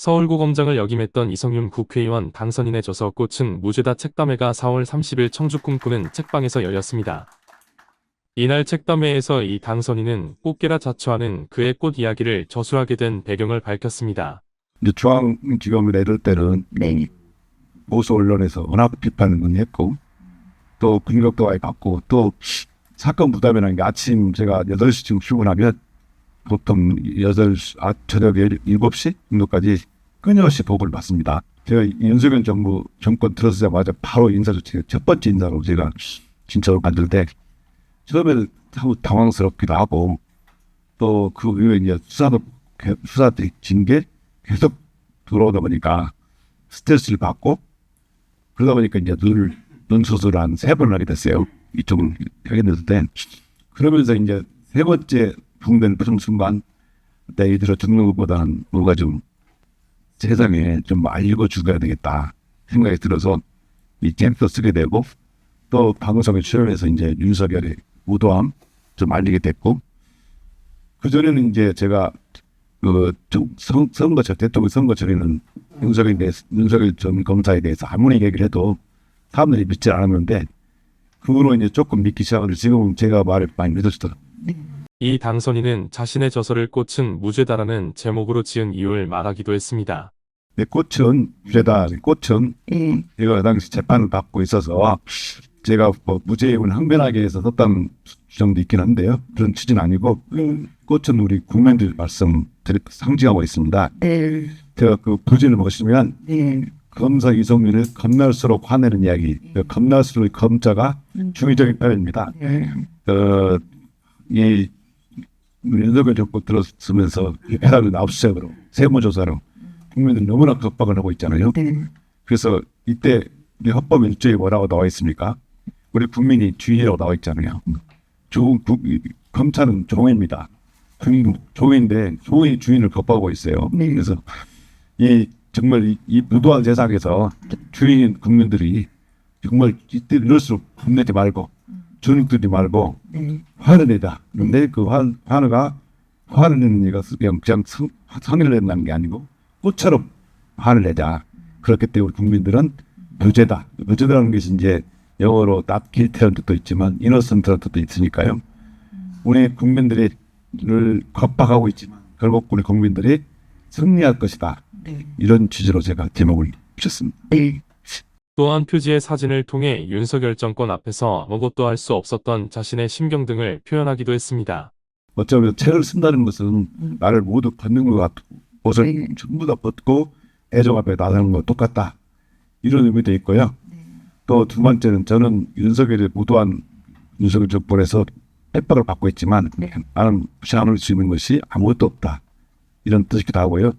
서울고검장을 역임했던 이성윤 국회의원 당선인의 저서 꽃은 무죄다 책담회가 4월 30일 청주 꿈꾸는 책방에서 열렸습니다. 이날 책담회에서 이 당선인은 꽃게라 자처하는 그의 꽃 이야기를 저술하게 된 배경을 밝혔습니다. 중앙지검을 내릴 때는 네. 보수 언론에서 워낙 비판을 많이 했고 또 공격도 많이 받고 또 사건 부담이라는 게 아침 제가 8시쯤 출근하면 보통 8, 아, 저녁 7시 정도까지 끊임없이 보고를 받습니다. 제가 윤석열 정부 정권 들어서자마자 바로 인사조치 첫 번째 인사로 제가 진짜로 만들 때 처음에는 참 당황스럽기도 하고 또 그 이후에 이제 수사도 개- 수사들이 진게 계속 들어오다 보니까 스트레스를 받고 그러다 보니까 이제 눈을 눈 수술을 한 세 번을 하게 됐어요. 이쪽은 하게 됐을 때 그러면서 이제 세 번째 붕대를 푸는 순간 내 이들어 죽는 것보다는 뭔가 좀 세상에 좀 알리고 죽어야 되겠다 생각이 들어서 이 잼도 쓰게 되고 또 방송에 출연해서 이제 윤석열의 무도함 좀 알리게 됐고 그 전에는 이제 제가 그 정- 선- 선거 전 대통령 선거 전에는 윤석열에 대해서 윤석열 전 검사에 대해서 아무리 얘기를 해도 사람들이 믿지 않았는데 그 후로 이제 조금 믿기 시작을 지금은 제가 말을 많이 믿어주더라고요. 이 당선인은 자신의 저서를 꽃은 무죄다라는 제목으로 지은 이유를 말하기도 했습니다. 내 꽃은 유죄다. 꽃은 예. 제가 그 당시 재판을 받고 있어서 제가 뭐 무죄임을 항변하기 위해서 썼다는 주장도 있긴 한데요. 그런 취지는 아니고 꽃은 우리 국민들 말씀 상징하고 있습니다. 네. 제가 그 부진을 보시면 네. 검사 이성민을 겁날수록 화내는 이야기. 그 겁날수록 검자가 중의적인 표현입니다. 네. 어, 이 윤석열 정권 들었으면서 해달라는 압수수색으로 세무조사로 국민들 너무나 겁박을 하고 있잖아요. 네. 그래서 이때 헌법 1조에 뭐라고 나와 있습니까? 우리 국민이 주인이라고 나와 있잖아요. 조, 국, 이- 검찰은 종입니다. 주인, 종인데 종이 주인을 겁박하고 있어요. 네. 그래서 이 정말 이, 이 무도한 세상에서 주인인 국민들이 정말 이때 이럴수록 겁내지 말고 주눅들지 말고 네. 화를 내자. 근데 그 화, 화가 화를 내는 얘가 그냥, 그냥 성, 성의를 낸다는 게 아니고 꽃처럼 화를 내자. 그렇기 때문에 우리 국민들은 무죄다. 무죄다라는 것이 이제 영어로 not guilty라는 뜻도 있지만 innocent라는 뜻도 있으니까요. 우리 국민들이 를 겁박하고 있지만 결국 우리 국민들이 승리할 것이다. 네. 이런 취지로 제가 제목을 붙였습니다. 네. 또한 표지의 사진을 통해 윤석열 정권 앞에서 아무것도 할 수 없었던 자신의 심경 등을 표현하기도 했습니다. 어쩌면 책을 쓴다는 것은 나를 모두 벗는 것 같고 옷을 네. 전부 다 벗고 애정 앞에 나서는 것 똑같다 이런 의미도 있고요. 또 두 번째는 저는 윤석열의 무도한 윤석열 정권에서 핍박을 받고 있지만 네. 나는 무시할 수 있는 것이 아무것도 없다 이런 뜻이기도 하고요.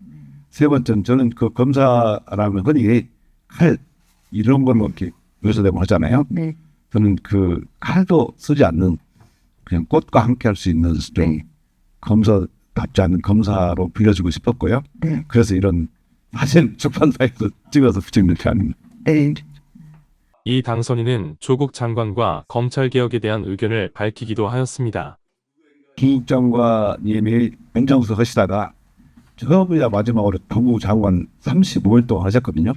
세 번째는 저는 그 검사라면 흔히 칼 이런 걸로 이렇게 묘사되고 하잖아요. 네. 저는 그 칼도 쓰지 않는 그냥 꽃과 함께 할 수 있는 좀 네. 검사답지 않은 검사로 빌려주고 싶었고요. 네. 그래서 이런 사실 출판사에서 찍어서 붙인 이렇게 아닙니다. 네. 이 당선인은 조국 장관과 검찰개혁에 대한 의견을 밝히기도 하였습니다. 김 장관님이 행정수 하시다가 처음이자 마지막으로 법무부 장관 35일 동안 하셨거든요.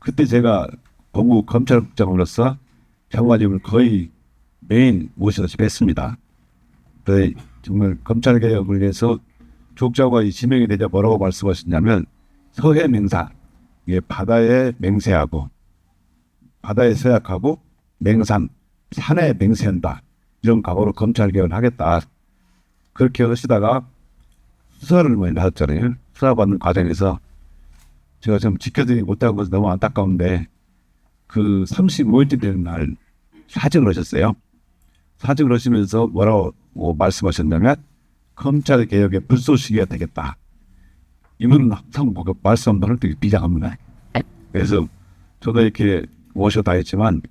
그때 제가 법무부 검찰국장으로서 장관님을 거의 매일 모시다시피 했습니다. 그래 정말 검찰개혁을 위해서 장관이 지명이 되자 뭐라고 말씀하셨냐면 서해 맹사 이게 바다에 맹세하고 바다에 서약하고 맹산 산에 맹세한다 이런 각오로 검찰개혁을 하겠다 그렇게 하시다가 수사를 많이 받았잖아요. 수사받는 과정에서 제가 좀 지켜드리지 것이 너무 안타까운데 그 35일째 되는 날 사직을 하셨어요. 사직을 하시면서 뭐라고 말씀하셨냐면 검찰 개혁의 불쏘시개가 되겠다. 이분은 항상 뭐 말씀하는 되게 비장합니다. 그래서 저도 이렇게 모셔다 했지만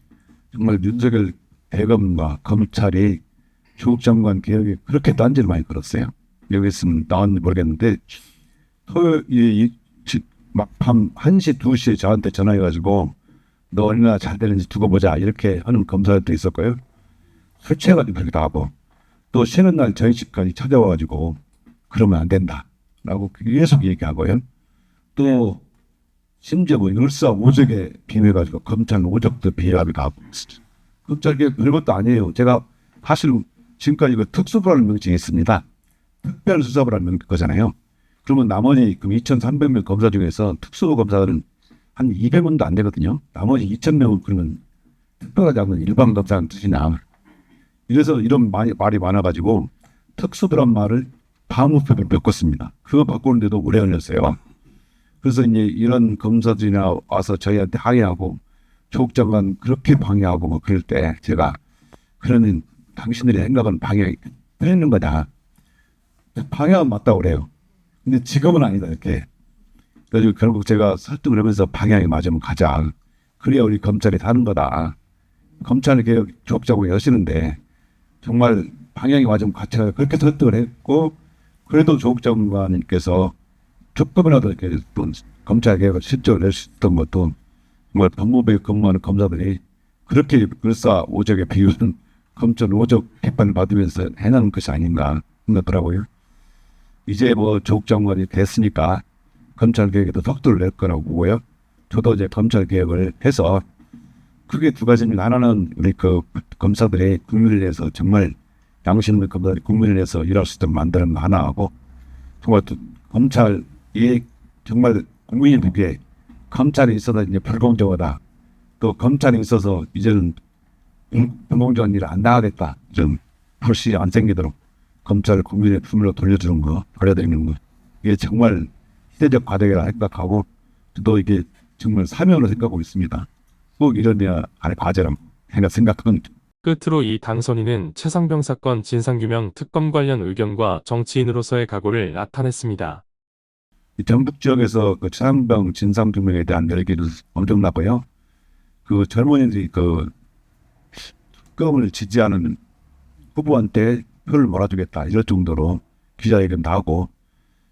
정말 윤석열 대검과 검찰이 조국 장관 개혁에 그렇게 딴지를 많이 걸었어요. 여기 있으면 나왔는지 모르겠는데 토요일 막밤 1시, 2시에 저한테 전화해가지고 너 얼마나 잘 되는지 두고 보자 이렇게 하는 검사들도 있었고요. 술 취해가지고 그렇게 하고 또 쉬는 날 저희 집까지 찾아와가지고 그러면 안 된다 라고 계속 얘기하고요. 또 심지어 뭐 열사 오적에 비해가지고 검찰 오적도 비합이 가고 있어요. 검찰 개혁 별것도 아니에요. 제가 사실 지금까지 그 특수부라는 명칭이 있습니다. 특별수사부라는 명- 거잖아요. 그러면 나머지 그 2,300명 검사 중에서 특수부 검사들은 한 200명도 안 되거든요. 나머지 2,000명은 그러면 특별하지 않은 일반 검사는 뜻이나. 이래서 이런 말이, 말이 많아가지고 특수부란 말을 다음호표로 바꿨습니다. 그거 바꾸는데도 오래 걸렸어요. 그래서 이제 이런 검사들이나 와서 저희한테 항의하고 조국 장관 그렇게 방해하고 뭐 그럴 때 제가 그러는 당신들이 생각은 방해 틀리는 거다. 방해는 맞다고 그래요. 근데 지금은 아니다 이렇게. 그래서 결국 제가 설득을 하면서 방향이 맞으면 가자. 그래야 우리 검찰이 사는 거다. 검찰 개혁 조업자고 여시는데 정말 방향이 맞으면 같이 가자. 그렇게 설득을 했고 그래도 조국 장관님께서 조금이라도 이렇게 또 검찰 개혁을 실적을 낼 수 있던 것도 정말 법무부에 근무하는 검사들이 그렇게 불사 오적에 비유는 검찰 오적 비판을 받으면서 해나는 것이 아닌가 생각더라고요. 이제 뭐 조국 장관이 됐으니까 검찰 개혁에도 속도를 낼 거라고 보고요. 저도 이제 검찰 개혁을 해서 크게 두 가지입니다. 하나는 우리 그 검사들이 국민을 위해서 정말 양심 있는 검사들이 국민을 위해서 일할 수 있도록 만드는 거 하나 하고 정말 또 검찰이 정말 국민이 보기에 검찰이 있어서 이제 불공정하다. 또 검찰이 있어서 이제는 불- 불공정한 일을 안 나가겠다. 좀 훨씬 안 생기도록 검찰을 국민의 품으로 돌려주는 거, 돌려드리는 거. 이게 정말 시대적 과제라 생각하고 또 이게 정말 사명으로 생각하고 있습니다. 꼭 이런데야 할 과제라 생각 생각하는 끝으로 이 당선인은 최상병 사건 진상규명 특검 관련 의견과 정치인으로서의 각오를 나타냈습니다. 이 전북 지역에서 그 최상병 진상규명에 대한 열기는 엄청나고요. 그 젊은이들이 그 특검을 지지하는 후보한테 표를 몰아주겠다 이럴 정도로 기자회견도 하고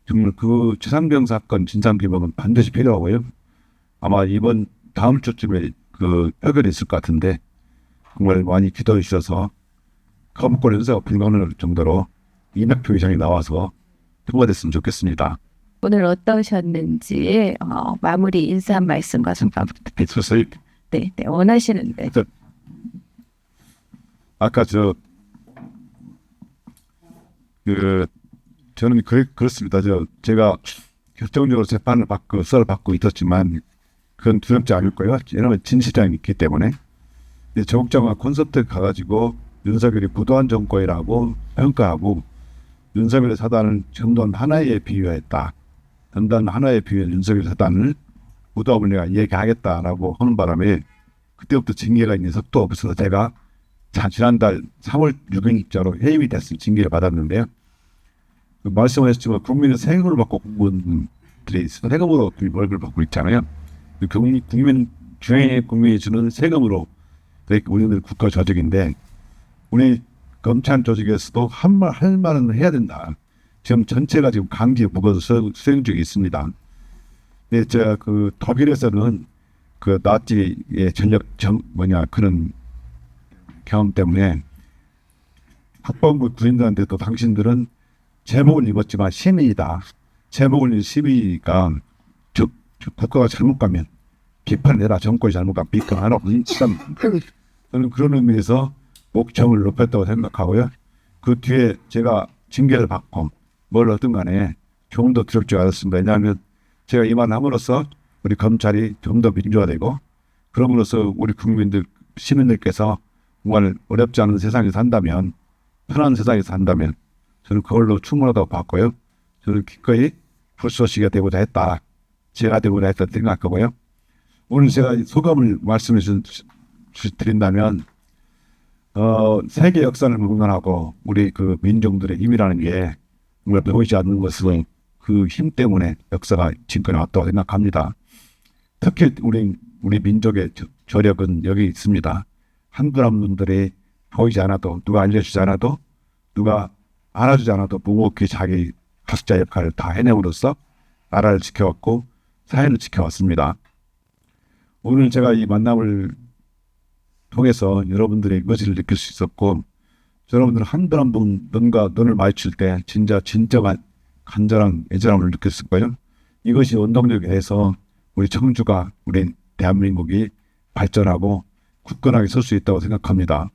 정말 그 최상병 사건 진상 규명은 반드시 필요하고요. 아마 이번 다음 주쯤에 그 표결이 있을 것 같은데 정말 많이 기도해 주셔서 거부권 연사가 불가능할 정도로 200표 이상이 나와서 통과됐으면 좋겠습니다. 오늘 어떠셨는지 어, 마무리 인사 한 말씀과 소감 있어서 네, 네 원하시는데 아까 저 그 저는 그, 그렇습니다. 저 제가 결정적으로 재판을 받고 수사를 받고 있었지만 그건 두렵지 않을 거예요. 왜냐하면 진실장이 있기 때문에. 근데 조국 장관 콘서트 가가지고 윤석열이 부도한 정권이라고 평가하고 윤석열 사단을 전단 하나에 비유했다. 전단 하나에 비유한 윤석열 사단을 부도함을 내가 얘기하겠다라고 하는 바람에 그때부터 징계가 있는 석도 없어서 제가 자, 지난달 3월 6일자로 해임이 됐을 징계를 받았는데요. 그 말씀하셨지만 국민의 세금을 받고 공무원들이 세금으로 그 월급을 받고 있잖아요. 그 국민, 국민 주행의 국민이 주는 세금으로 우리들 국가 조직인데 우리 검찰 조직에서도 한 말 할 말은 해야 된다. 지금 전체가 지금 강제 무거워서 수- 수행 중에 있습니다. 근데 제가 그 독일에서는 그 나치의 전력 정 뭐냐 그런 경험 때문에 학번부 군인들한테도 당신들은 제목을 입었지만 시민이다. 제목을 입은 시민이니까 즉, 즉 국가가 잘못 가면 비판해라. 정권이 잘못 가면 비판하라. 참 저는 그런 의미에서 목청을 높였다고 생각하고요. 그 뒤에 제가 징계를 받고 뭘 하든 간에 조금 더 두렵지 않았습니다. 왜냐하면 제가 이만함으로써 우리 검찰이 좀 더 민주화되고 그럼으로써 우리 국민들 시민들께서 정말 어렵지 않은 세상에 산다면 편한 세상에 산다면 저는 그걸로 충분하다고 봤고요. 저는 기꺼이 불쏘시가 되고자 했다. 제가 되고자 했다 생각하고요. 오늘 제가 소감을 말씀해 드린다면 어, 세계 역사를 공론하고 우리 그 민족들의 힘이라는 게 정말 보이지 않는 것은 그 힘 때문에 역사가 지금까지 왔다고 생각합니다. 특히 우리 우리 민족의 저- 저력은 여기 있습니다. 한 분들이 보이지 않아도 누가 알려주지 않아도 누가 알아주지 않아도 묵묵히 자기 각자 역할을 다 해내므로써 나라를 지켜왔고 사회를 지켜왔습니다. 오늘 제가 이 만남을 통해서 여러분들의 의지를 느낄 수 있었고 여러분들 한분 한 분 눈과 눈을 마주칠 때 진짜 진정한 간절한 애절함을 느꼈을 거예요. 이것이 원동력이 돼서 우리 청주가 우리 대한민국이 발전하고 굳건하게 설 수 있다고 생각합니다.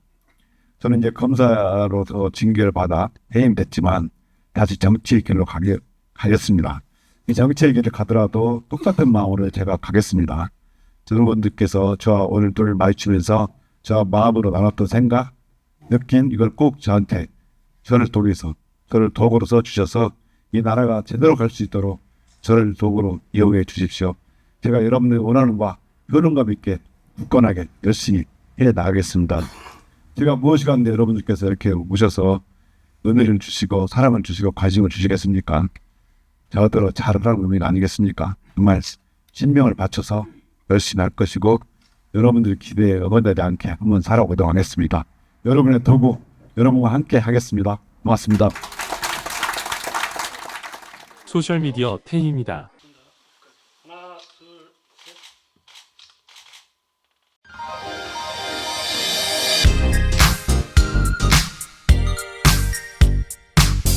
저는 이제 검사로서 징계를 받아 해임됐지만 다시 정치의 길로 가게 가겠습니다. 이 정치의 길을 가더라도 똑같은 마음으로 제가 가겠습니다. 여러분들께서 저와 오늘 둘을 마주치면서 저와 마음으로 나눴던 생각, 느낀 이걸 꼭 저한테 저를 통해서 저를 도구로 써 주셔서 이 나라가 제대로 갈 수 있도록 저를 도구로 이용해 주십시오. 제가 여러분들 원하는 바 효능감 있게 굳건하게 열심히 해 나가겠습니다. 제가 무엇이간데 여러분들께서 이렇게 오셔서 은혜를 주시고 사랑을 주시고 관심을 주시겠습니까? 저더러 잘하라는 의미가 아니겠습니까? 정말 신명을 바쳐서 열심히 할 것이고 여러분들 기대에 어긋나지 않게 한번 살아보도록 하겠습니다. 여러분의 도구 여러분과 함께 하겠습니다. 고맙습니다. 소셜미디어 태희입니다.